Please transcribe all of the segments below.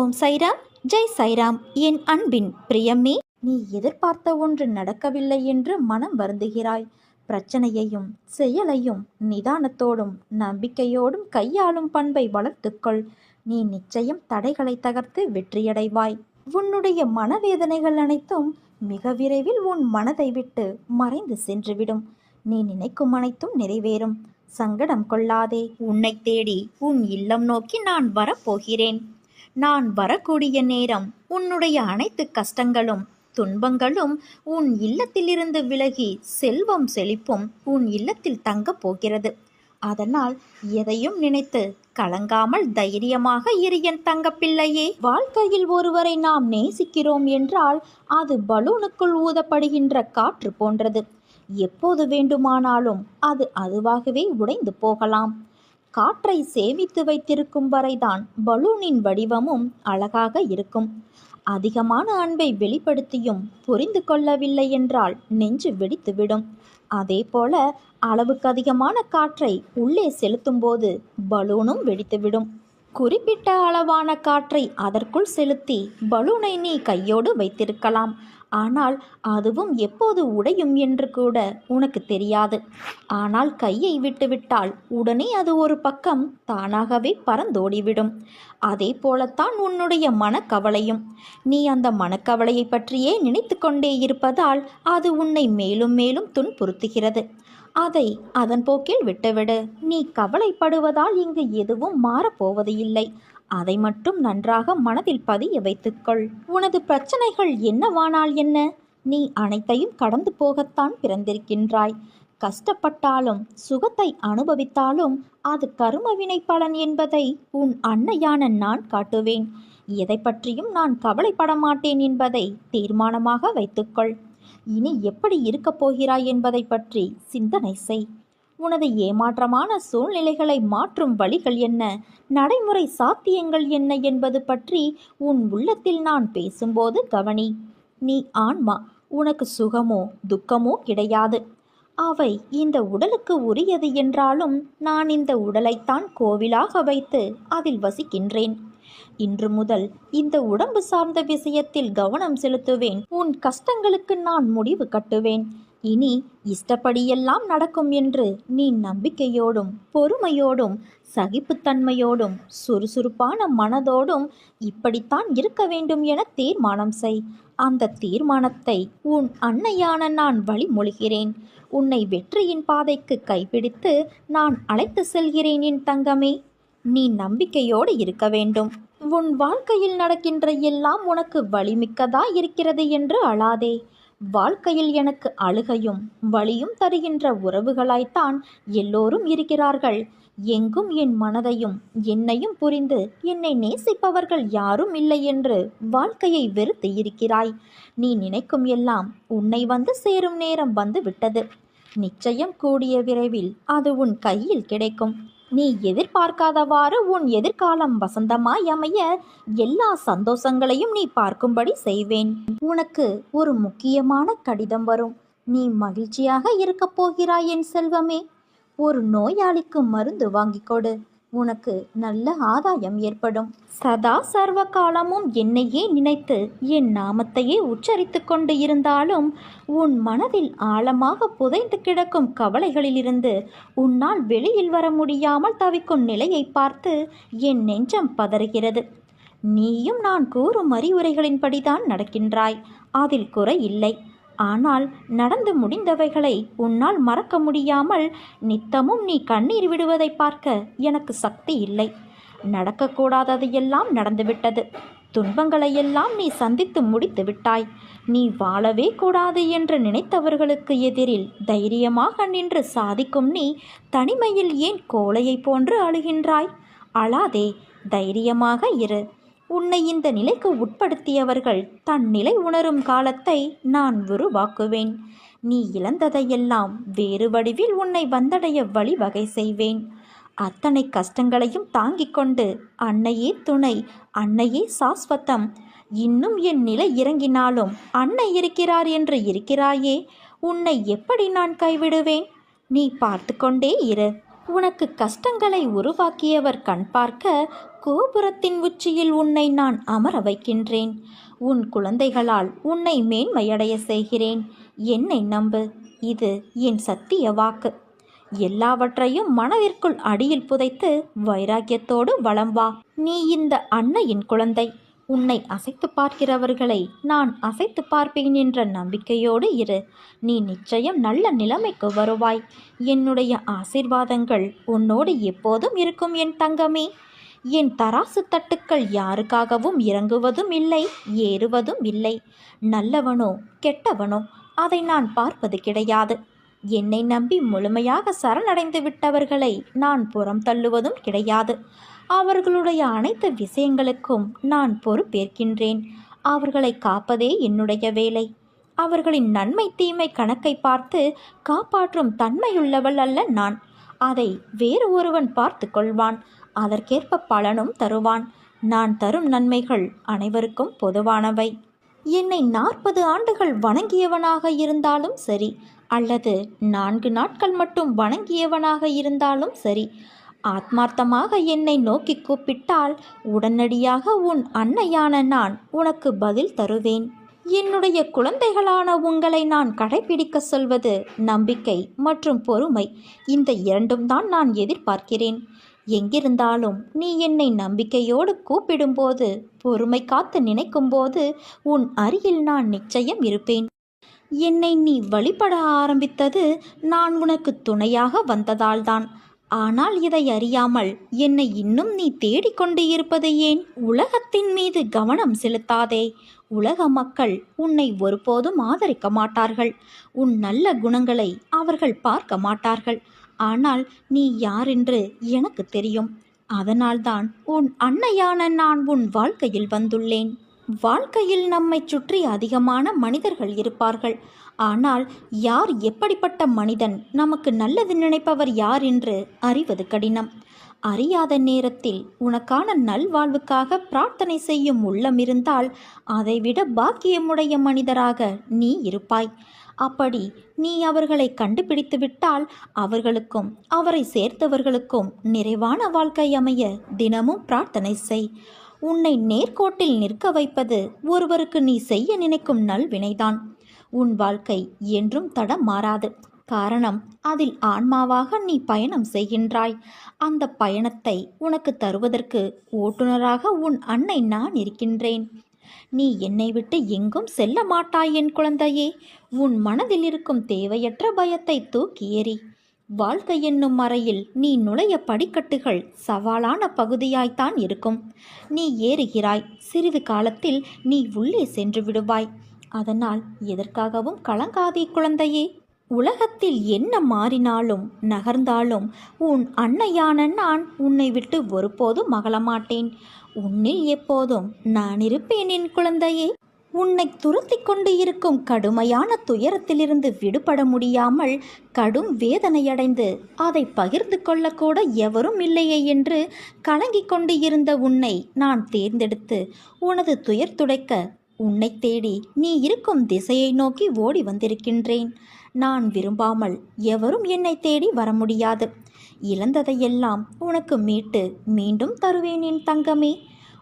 ஓம் சைராம் ஜெய் சைராம். என் அன்பின் பிரியமே நீ எதிர்பார்த்த ஒன்று நடக்கவில்லை என்று மனம் வருந்துகிறாய். பிரச்சனையையும் செயலையும் நிதானத்தோடும் நம்பிக்கையோடும் கையாளும் பண்பை வளர்த்துக்கொள் நீ நிச்சயம் தடைகளை தகர்த்து வெற்றியடைவாய். உன்னுடைய மனவேதனைகள் அனைத்தும் மிக விரைவில் உன் மனதை விட்டு மறைந்து சென்றுவிடும். நீ நினைக்கும் அனைத்தும் நிறைவேறும். சங்கடம் கொள்ளாதே. உன்னை தேடி உன் இல்லம் நோக்கி நான் வரப்போகிறேன். நான் வரக்கூடிய நேரம் உன்னுடைய அனைத்து கஷ்டங்களும் துன்பங்களும் உன் இல்லத்திலிருந்து விலகி செல்வம் செழிப்பும் உன் இல்லத்தில் தங்கப் போகிறது. அதனால் எதையும் நினைத்து கலங்காமல் தைரியமாக இரு என் தங்கப்பிள்ளையே வாழ்க்கையில் ஒருவரை நாம் நேசிக்கிறோம் என்றால் அது பலூனுக்குள் ஊதப்படுகின்ற காற்று போன்றது. எப்போது வேண்டுமானாலும் அது அதுவாகவே உடைந்து போகலாம். காற்றை சேமித்து வைத்திருக்கும் வரைதான் பலூனின் வடிவமும் அழகாக இருக்கும். அதிகமான அன்பை வெளிப்படுத்தியும் புரிந்து கொள்ளவில்லை என்றால் நெஞ்சு வெடித்துவிடும். அதே போல அளவுக்கு அதிகமான காற்றை உள்ளே செலுத்தும்போது பலூனும் வெடித்துவிடும். குறிப்பிட்ட அளவான காற்றை அதற்குள் செலுத்தி பலூனை நீ கையோடு வைத்திருக்கலாம். ஆனால் அதுவும் எப்போது உடையும் என்று கூட உனக்கு தெரியாது. ஆனால் கையை விட்டுவிட்டால் உடனே அது ஒரு பக்கம் தானாகவே பறந்தோடிவிடும். அதே போலத்தான் உன்னுடைய மனக்கவலையும். நீ அந்த மனக்கவலையை பற்றியே நினைத்து கொண்டே இருப்பதால் அது உன்னை மேலும் மேலும் துன்புறுத்துகிறது. அதை அதன் போக்கில் விட்டுவிடு. நீ கவலைப்படுவதால் இங்கு எதுவும் மாறப்போவது இல்லை அதை மட்டும் நன்றாக மனதில் பதிய வைத்துக்கொள். உனது பிரச்சனைகள் என்னவானால் என்ன? நீ அனைத்தையும் கடந்து போகத்தான் பிறந்திருக்கின்றாய். கஷ்டப்பட்டாலும் சுகத்தை அனுபவித்தாலும் அது கருமவினை பலன் என்பதை உன் அன்னையான நான் காட்டுவேன். எதை பற்றியும் நான் கவலைப்பட மாட்டேன் என்பதை தீர்மானமாக வைத்துக்கொள். இனி எப்படி இருக்கப் போகிறாய் என்பதை பற்றி சிந்தனை செய். உனது ஏமாற்றமான சூழ்நிலைகளை மாற்றும் வழிகள் என்ன? நடைமுறை சாத்தியங்கள் என்ன என்பது பற்றி உன் உள்ளத்தில் நான் பேசும்போது கவனி. நீ ஆன்மா உனக்கு சுகமோ துக்கமோ கிடையாது. அவை இந்த உடலுக்கு உரியது என்றாலும் நான் இந்த உடலைத்தான் கோவிலாக வைத்து அதில் வசிக்கின்றேன். இன்று முதல் இந்த உடம்பு சார்ந்த விஷயத்தில் கவனம் செலுத்துவேன். உன் கஷ்டங்களுக்கு நான் முடிவு கட்டுவேன். இனி இஷ்டப்படியெல்லாம் நடக்கும் என்று நீ நம்பிக்கையோடும் பொறுமையோடும் சகிப்புத்தன்மையோடும் சுறுசுறுப்பான மனதோடும் இப்படித்தான் இருக்க வேண்டும் என தீர்மானம் செய். அந்த தீர்மானத்தை உன் அன்னையான நான் வழிமொழிகிறேன். உன்னை வெற்றியின் பாதைக்கு கைப்பிடித்து நான் அழைத்து செல்கிறேன் என் தங்கமே. நீ நம்பிக்கையோடு இருக்க வேண்டும். உன் வாழ்க்கையில் நடக்கின்ற எல்லாம் உனக்கு வலிமிக்கதா இருக்கிறது என்று அழாதே. வாழ்க்கையில் எனக்கு அழுகையும் வழியும் தருகின்ற உறவுகளாய்த்தான் எல்லோரும் இருக்கிறார்கள். எங்கும் என் மனதையும் என்னையும் புரிந்து என்னை நேசிப்பவர்கள் யாரும் இல்லை என்று வாழ்க்கையை வெறுத்து இருக்கிறாய். நீ நினைக்கும் எல்லாம் உன்னை வந்து சேரும் நேரம் வந்து விட்டது. நிச்சயம் கூடிய விரைவில் அது உன் கையில் கிடைக்கும். நீ எதிர்பார்க்காதவாறு உன் எதிர்காலம் வசந்தமாய் அமைய எல்லா சந்தோஷங்களையும் நீ பார்க்கும்படி செய்வேன். உனக்கு ஒரு முக்கியமான கடிதம் வரும். நீ மகிழ்ச்சியாக இருக்கப் போகிறாய் என் செல்வமே. ஒரு நோயாளிக்கு மருந்து வாங்கிக் கொடு. உனக்கு நல்ல ஆதாயம் ஏற்படும். சதா சர்வ காலமும் என்னையே நினைத்து என் நாமத்தையே உச்சரித்து கொண்டு இருந்தாலும் உன் மனதில் ஆழமாக புதைந்து கிடக்கும் கவலைகளிலிருந்து உன்னால் வெளியில் வர முடியாமல் தவிக்கும் நிலையை பார்த்து என் நெஞ்சம் பதறுகிறது. நீயும் நான் கூறும் அறிவுரைகளின்படிதான் நடக்கின்றாய். அதில் குறை இல்லை. ஆனால் நடந்து முடிந்தவைகளை உன்னால் மறக்க முடியாமல் நித்தமும் நீ கண்ணீர் விடுவதை பார்க்க எனக்கு சக்தி இல்லை. நடக்கக்கூடாததையெல்லாம் நடந்துவிட்டது. துன்பங்களையெல்லாம் நீ சந்தித்து முடித்து விட்டாய். நீ வாழவே கூடாது என்று நினைத்தவர்களுக்கு எதிரில் தைரியமாக நின்று சாதிக்கும் நீ தனிமையில் ஏன் கோழையைப் போன்று அழுகின்றாய்? அழாதே தைரியமாக இரு. உன்னை இந்த நிலைக்கு உட்படுத்தியவர்கள் தன் நிலை உணரும் காலத்தை நான் உருவாக்குவேன். நீ இழந்ததையெல்லாம் வேறு வடிவில் உன்னை வந்தடைய வழிவகை செய்வேன். அத்தனை கஷ்டங்களையும் தாங்கிக் கொண்டு அன்னையே துணை அன்னையே சாஸ்வத்தம். இன்னும் என் நிலை இறங்கினாலும் அன்னை இருக்கிறார் என்று இருக்கிறாயே உன்னை எப்படி நான் கைவிடுவேன்? நீ பார்த்து கொண்டே இரு. உனக்கு கஷ்டங்களை உருவாக்கியவர் கண் பார்க்க கோபுரத்தின் உச்சியில் உன்னை நான் அமர வைக்கின்றேன். உன் குழந்தைகளால் உன்னை மேன்மையடைய செய்கிறேன். என்னை நம்பு. இது என் சத்திய வாக்கு. எல்லாவற்றையும் மனதிற்குள் அடியில் புதைத்து வைராக்கியத்தோடு வளம் வா. நீ இந்த அன்னையின் குழந்தை. உன்னை அசைத்து பார்க்கிறவர்களை நான் அசைத்து பார்ப்பேன் என்ற நம்பிக்கையோடு இரு. நீ நிச்சயம் நல்ல நிலைமைக்கு வருவாய். என்னுடைய ஆசீர்வாதங்கள் உன்னோடு எப்போதும் இருக்கும் என் தங்கமே. என் தராசு தட்டுக்கள் யாருக்காகவும் இறங்குவதும் இல்லை ஏறுவதும் இல்லை. நல்லவனோ கெட்டவனோ அதை நான் பார்ப்பது கிடையாது. என்னை நம்பி முழுமையாக சரணடைந்து விட்டவர்களை நான் புறம் தள்ளுவதும் கிடையாது. அவர்களுடைய அனைத்து விஷயங்களுக்கும் நான் பொறுப்பேற்கின்றேன். அவர்களை காப்பதே என்னுடைய வேலை. அவர்களின் நன்மை தீமை கணக்கை பார்த்து காப்பாற்றும் தன்மையுள்ளவள் அல்ல நான். அதை வேறு ஒருவன் பார்த்து கொள்வான். அதற்கேற்ப பலனும் தருவான். நான் தரும் நன்மைகள் அனைவருக்கும் பொதுவானவை. என்னை நாற்பது ஆண்டுகள் வணங்கியவனாக இருந்தாலும் சரி அல்லது நான்கு நாட்கள் மட்டும் வணங்கியவனாக இருந்தாலும் சரி ஆத்மார்த்தமாக என்னை நோக்கி கூப்பிட்டால் உடனடியாக உன் அன்னையான நான் உனக்கு பதில் தருவேன். என்னுடைய குழந்தைகளான உங்களை நான் கடைபிடிக்க சொல்வது நம்பிக்கை மற்றும் பொறுமை. இந்த இரண்டும் தான் நான் எதிர்பார்க்கிறேன். எங்கிருந்தாலும் நீ என்னை நம்பிக்கையோடு கூப்பிடும்போது பொறுமை காத்து நினைக்கும்போது உன் அருகில் நான் நிச்சயம் இருப்பேன். என்னை நீ வழிபட ஆரம்பித்தது நான் உனக்கு துணையாக வந்ததால்தான். ஆனால் இதை அறியாமல் என்னை இன்னும் நீ தேடிக்கொண்டு இருப்பது ஏன்? உலகத்தின் மீது கவனம் செலுத்தாதே. உலக மக்கள் உன்னை ஒருபோதும் ஆதரிக்க மாட்டார்கள். உன் நல்ல குணங்களை அவர்கள் பார்க்க மாட்டார்கள். ஆனால் நீ யாரென்று எனக்கு தெரியும். அதனால்தான் உன் அன்னையான நான் உன் வாழ்க்கையில் வந்துள்ளேன். வாழ்க்கையில் நம்மை சுற்றி அதிகமான மனிதர்கள் இருப்பார்கள். ஆனால் யார் எப்படிப்பட்ட மனிதன்? நமக்கு நல்லது நினைப்பவர் யார் என்று அறிவது கடினம். அறியாத நேரத்தில் உனக்கான நல்வாழ்வுக்காக பிரார்த்தனை செய்யும் உள்ளம் இருந்தால் அதைவிட பாக்கியமுடைய மனிதராக நீ இருப்பாய். அப்படி நீ அவர்களை கண்டுபிடித்து விட்டால் அவர்களுக்கும் அவரை சேர்த்தவர்களுக்கும் நிறைவான வாழ்க்கை அமைய தினமும் பிரார்த்தனை செய். உன்னை நேர்கோட்டில் நிற்க வைப்பது ஒருவருக்கு நீ செய்ய நினைக்கும் நல்வினைதான். உன் வாழ்க்கை என்றும் தடம் மாறாது. காரணம் அதில் ஆன்மாவாக நீ பயணம் செய்கின்றாய். அந்த பயணத்தை உனக்கு தருவதற்கு ஓட்டுநராக உன் அன்னை நான் இருக்கின்றேன். நீ என்னை விட்டு எங்கும் செல்ல மாட்டாய் என் குழந்தையே. உன் மனதில் இருக்கும் தேவையற்ற பயத்தை தூக்கி எறி. வாழ்க்கை என்னும் மறையில் நீ நுழைய படிக்கட்டுகள் சவாலான பகுதியாய்த்தான் இருக்கும். நீ ஏறுகிறாய். சிறிது காலத்தில் நீ உள்ளே சென்று விடுவாய். அதனால் எதற்காகவும் கலங்காதே குழந்தையே. உலகத்தில் என்ன மாறினாலும் நகர்ந்தாலும் உன் அன்னையான நான் உன்னை விட்டு ஒருபோதும் மகளமாட்டேன் உன்னில் எப்போதும் நான் இருப்பேன் என் குழந்தையே. உன்னை துரத்தி கொண்டு இருக்கும் கடுமையான துயரத்திலிருந்து விடுபட முடியாமல் கடும் வேதனையடைந்து அதை பகிர்ந்து கொள்ளக்கூட எவரும் இல்லையே என்று கலங்கிக் கொண்டு இருந்த உன்னை நான் தேர்ந்தெடுத்து உனது துயர் துடைக்க உன்னை தேடி நீ இருக்கும் திசையை நோக்கி ஓடி வந்திருக்கின்றேன். நான் விரும்பாமல் எவரும் என்னை தேடி வர முடியாது. இழந்ததையெல்லாம் உனக்கு மீட்டு மீண்டும் தருவேன் என் தங்கமே.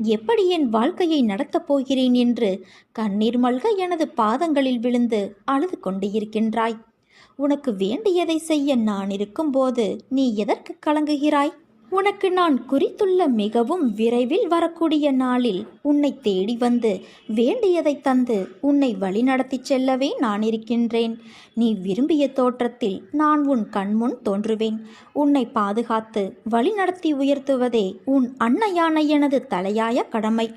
எப்படி என் வாழ்க்கையை நடத்தப் போகிறேன் என்று கண்ணீர் மல்க எனது பாதங்களில் விழுந்து அழுது கொண்டு இருக்கின்றாய் உனக்கு வேண்டியதை செய்ய நான் இருக்கும்போது நீ எதற்கு கலங்குகிறாய்? உனக்கு நான் குறித்துள்ள மிகவும் விரைவில் வரக்கூடிய நாளில் உன்னை தேடி வந்து வேண்டியதை தந்து உன்னை வழிநடத்தி செல்லவே நான் இருக்கின்றேன். நீ விரும்பிய தோற்றத்தில் நான் உன் கண்முன் தோன்றுவேன். உன்னை பாதுகாத்து வழிநடத்தி உயர்த்துவதே உன் அன்னையான எனது தலையாய கடமை.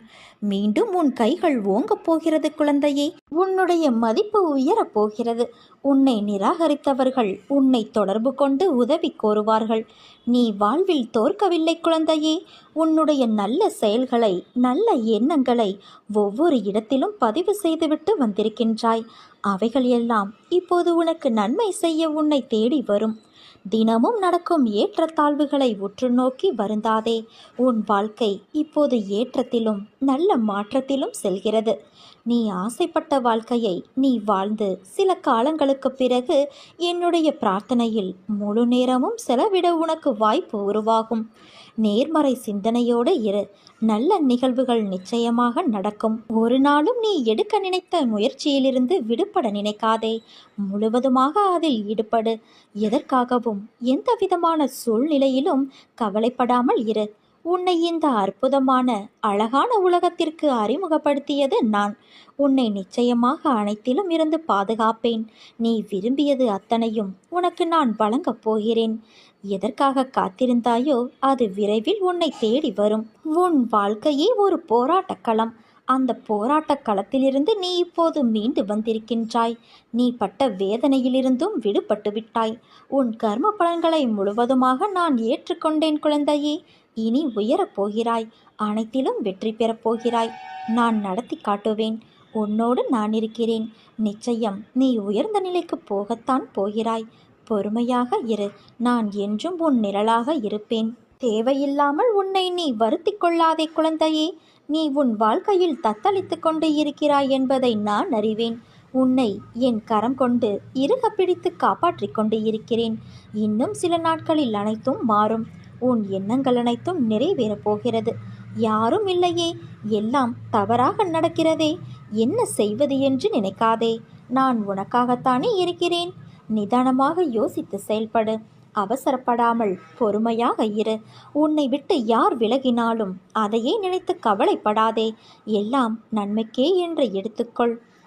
மீண்டும் உன் கைகள் ஓங்கப் போகிறது குழந்தையே. உன்னுடைய மதிப்பு உயரப் போகிறது. உன்னை நிராகரித்தவர்கள் உன்னை தொடர்பு கொண்டு உதவி கோருவார்கள். நீ வாழ்வில் தோற்கவில்லை குழந்தையே. உன்னுடைய நல்ல செயல்களை நல்ல எண்ணங்களை ஒவ்வொரு இடத்திலும் பதிவு செய்துவிட்டு வந்திருக்கின்றாய். அவைகள் எல்லாம் இப்போது உனக்கு நன்மை செய்ய உன்னை தேடி வரும். தினமும் நடக்கும் ஏற்றத்தாழ்வுகளை உற்று நோக்கி வருந்தாதே. உன் வாழ்க்கை இப்போது ஏற்றத்திலும் நல்ல மாற்றத்திலும் செல்கிறது. நீ ஆசைப்பட்ட வாழ்க்கையை நீ வாழ்ந்து சில காலங்களுக்கு பிறகு என்னுடைய பிரார்த்தனையில் முழு நேரமும் செலவிட உனக்கு வாய்ப்பு உருவாகும். நேர்மறை சிந்தனையோடு இரு. நல்ல நிகழ்வுகள் நிச்சயமாக நடக்கும். ஒரு நாளும் நீ எடுக்க நினைத்த முயற்சியிலிருந்து விடுபட நினைக்காதே. முழுவதுமாக அதில் ஈடுபடு. எதற்காகவும் எந்த விதமான சூழ்நிலையிலும் கவலைப்படாமல் இரு. உன்னை இந்த அற்புதமான அழகான உலகத்திற்கு அறிமுகப்படுத்தியது நான். உன்னை நிச்சயமாக அனைத்திலும் இருந்து பாதுகாப்பேன். நீ விரும்பியது அத்தனையும் உனக்கு நான் வழங்கப் போகிறேன். எதற்காக காத்திருந்தாயோ அது விரைவில் உன்னை தேடி வரும். உன் வாழ்க்கையே ஒரு போராட்டக் களம் அந்த போராட்டக் களத்திலிருந்து நீ இப்போது மீண்டு வந்திருக்கின்றாய். நீ பட்ட வேதனையிலிருந்தும் விடுபட்டு விட்டாய். உன் கர்ம பலன்களை முழுவதுமாக நான் ஏற்றுக்கொண்டேன் குழந்தையே. இனி உயரப் போகிறாய். அனைத்திலும் வெற்றி பெறப் போகிறாய். நான் நடத்தி காட்டுவேன். உன்னோடு நான் இருக்கிறேன். நிச்சயம் நீ உயர்ந்த நிலைக்கு போகத்தான் போகிறாய். பொறுமையாக இரு. நான் என்றும் உன் நிழலாக இருப்பேன். தேவையில்லாமல் உன்னை நீ வருத்தி கொள்ளாதே குழந்தையே. நீ உன் வாழ்க்கையில் தத்தளித்து கொண்டு இருக்கிறாய் என்பதை நான் அறிவேன். உன்னை என் கரம் கொண்டு இறுக பிடித்து காப்பாற்றிக் கொண்டு இருக்கிறேன். இன்னும் சில நாட்களில் அனைத்தும் மாறும். உன் எண்ணங்கள் அனைத்தும் நிறைவேறப் போகிறது. யாரும் இல்லையே. எல்லாம் தவறாக நடக்கிறதே. என்ன செய்வது என்று நினைக்காதே. நான் உனக்காகத்தானே இருக்கிறேன். நிதானமாக யோசித்து செயல்படு. அவசரப்படாமல் பொறுமையாக இரு. உன்னை விட்டு யார் விலகினாலும் அதையே நினைத்து கவலைப்படாதே. எல்லாம் நன்மைக்கே என்று எடுத்துக்கொள்.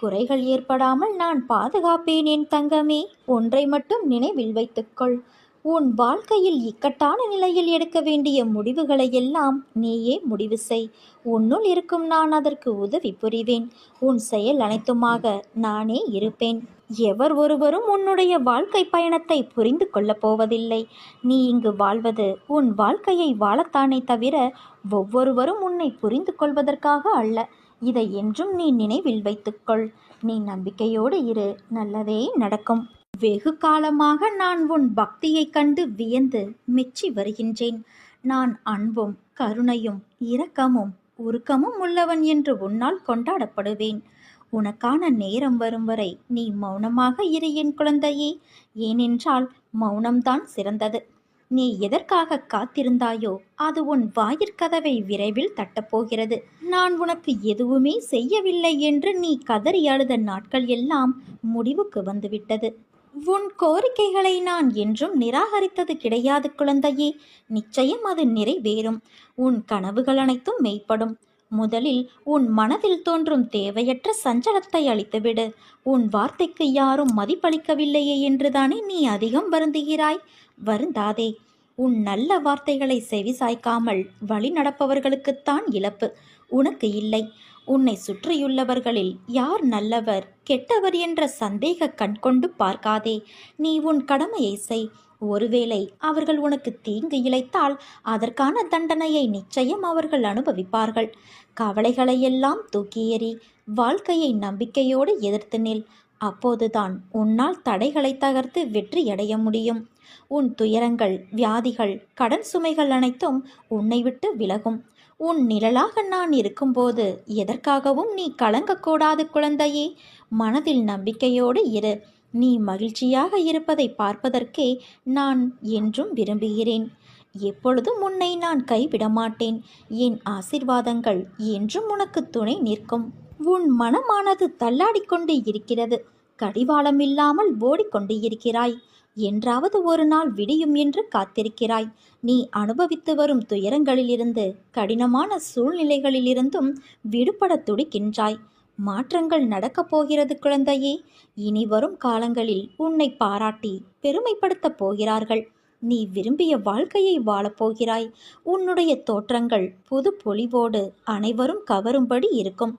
குறைகள் ஏற்படாமல் நான் பாதுகாப்பேன் என் தங்கமே. ஒன்றை மட்டும் நினைவில் வைத்துக்கொள். உன் வாழ்க்கையில் இக்கட்டான நிலையில் எடுக்க வேண்டிய முடிவுகளை எல்லாம் நீயே முடிவு செய். உன்னுள் இருக்கும் நான் அதற்கு உதவி புரிவேன். உன் செயல் அனைத்துமாக நானே இருப்பேன். எவர் ஒருவரும் உன்னுடைய வாழ்க்கை பயணத்தை புரிந்து கொள்ளப் போவதில்லை. நீ இங்கு வாழ்வது உன் வாழ்க்கையை வாழத்தானே தவிர ஒவ்வொருவரும் உன்னை புரிந்து கொள்வதற்காக அல்ல. இதை என்றும் நீ நினைவில் வைத்துக்கொள். நீ நம்பிக்கையோடு இரு நல்லதே நடக்கும். வெகு காலமாக நான் உன் பக்தியைக் கண்டு வியந்து மெச்சி வருகின்றேன். நான் அன்பும் கருணையும் இரக்கமும் உருக்கமும் உள்ளவன் என்று உன்னால் கொண்டாடப்படுவேன். உனக்கான நேரம் வரும் வரை நீ மௌனமாக இரு என் குழந்தையே. ஏனென்றால் மௌனம்தான் சிறந்தது. நீ எதற்காக காத்திருந்தாயோ அது உன் வாயிற்கதவை விரைவில் தட்டப்போகிறது. நான் உனக்கு எதுவுமே செய்யவில்லை என்று நீ கதறி அழுத நாட்கள் எல்லாம் முடிவுக்கு வந்துவிட்டது. உன் கோரிக்கைகளை நான் என்றும் நிராகரித்தது கிடையாது குழந்தையே. நிச்சயம் அது நிறைவேறும். உன் கனவுகள் அனைத்தும் மெய்ப்படும். முதலில் உன் மனதில் தோன்றும் தேவையற்ற சஞ்சலத்தை அளித்துவிடு உன் வார்த்தைக்கு யாரும் மதிப்பளிக்கவில்லையே என்றுதானே நீ அதிகம் வருந்துகிறாய். வருந்தாதே. உன் நல்ல வார்த்தைகளை செவிசாய்க்காமல் வழி நடப்பவர்களுக்குத்தான் இழப்பு. உனக்கு இல்லை. உன்னை சுற்றியுள்ளவர்களில் யார் நல்லவர் கெட்டவர் என்ற சந்தேக கண்கொண்டு பார்க்காதே. நீ உன் கடமையை செய். ஒருவேளை அவர்கள் உனக்கு தீங்கு இழைத்தால் அதற்கான தண்டனையை நிச்சயம் அவர்கள் அனுபவிப்பார்கள். கவலைகளையெல்லாம் தூக்கி எறி வாழ்க்கையை நம்பிக்கையோடு எதிர்த்து நில். அப்போதுதான் உன்னால் தடைகளை தகர்த்து வெற்றி அடைய முடியும். உன் துயரங்கள் வியாதிகள் கடன் சுமைகள் அனைத்தும் உன்னை விட்டு விலகும். உன் நிழலாக நான் இருக்கும்போது எதற்காகவும் நீ கலங்கக்கூடாது குழந்தையே. மனதில் நம்பிக்கையோடு இரு. நீ மகிழ்ச்சியாக இருப்பதை பார்ப்பதற்கே நான் என்றும் விரும்புகிறேன். எப்பொழுதும் உன்னை நான் கைவிட மாட்டேன் என் ஆசிர்வாதங்கள் என்றும் உனக்கு துணை நிற்கும். உன் மனமானது தள்ளாடிக்கொண்டு இருக்கிறது. கடிவாளம் இல்லாமல் ஓடிக்கொண்டு இருக்கிறாய். என்றாவது ஒரு நாள் விடியும் என்று காத்திருக்கிறாய். நீ அனுபவித்து வரும் துயரங்களிலிருந்து கடினமான சூழ்நிலைகளிலிருந்தும் விடுபட துடிக்கின்றாய். மாற்றங்கள் நடக்கப் போகிறது குழந்தையே. இனி வரும் காலங்களில் உன்னை பாராட்டி பெருமைப்படுத்தப் போகிறார்கள். நீ விரும்பிய வாழ்க்கையை வாழப்போகிறாய் உன்னுடைய தோற்றங்கள் புது பொலிவோடு அனைவரும் கவரும்படி இருக்கும்.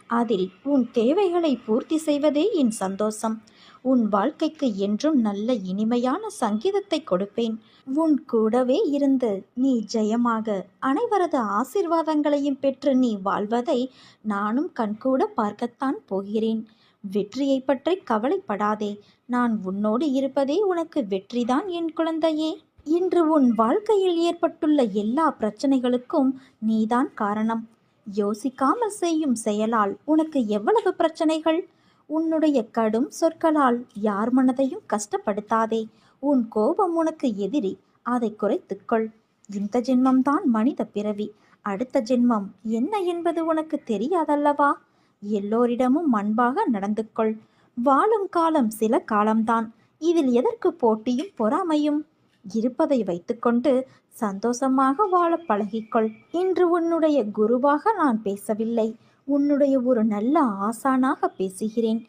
அதில் உன் தேவைகளை பூர்த்தி செய்வதே என் சந்தோஷம். உன் வாழ்க்கைக்கு என்றும் நல்ல இனிமையான சங்கீதத்தை கொடுப்பேன். உன் கூடவே இருந்து நீ ஜெயமாக அனைவரது ஆசிர்வாதங்களையும் பெற்று நீ வாழ்வதை நானும் கண்கூட பார்க்கத்தான் போகிறேன். வெற்றியை பற்றி கவலைப்படாதே. நான் உன்னோடு இருப்பதே உனக்கு வெற்றிதான் என் குழந்தையே. இன்று உன் வாழ்க்கையில் ஏற்பட்டுள்ள எல்லா பிரச்சனைகளுக்கும் நீதான் காரணம். யோசிக்காமல் செய்யும் செயலால் உனக்கு எவ்வளவு பிரச்சனைகள்? உன்னுடைய கடும் சொற்களால் யார் மனதையும் கஷ்டப்படுத்தாதே. உன் கோபம் உனக்கு எதிரி அதை குறைத்துக்கொள் இந்த ஜென்மம்தான் மனித பிறவி. அடுத்த ஜென்மம் என்ன என்பது உனக்கு தெரியாதல்லவா? எல்லோரிடமும் அன்பாக நடந்து கொள். வாழும் காலம் சில காலம்தான். இதில் எதற்கு போட்டியும் பொறாமையும்? இருப்பதை வைத்துக்கொண்டு சந்தோஷமாக வாழ பழகிக்கொள். இன்று உன்னுடைய குருவாக நான் பேசவில்லை. உன்னுடைய ஒரு நல்ல ஆசானாக பேசுகிறேன்.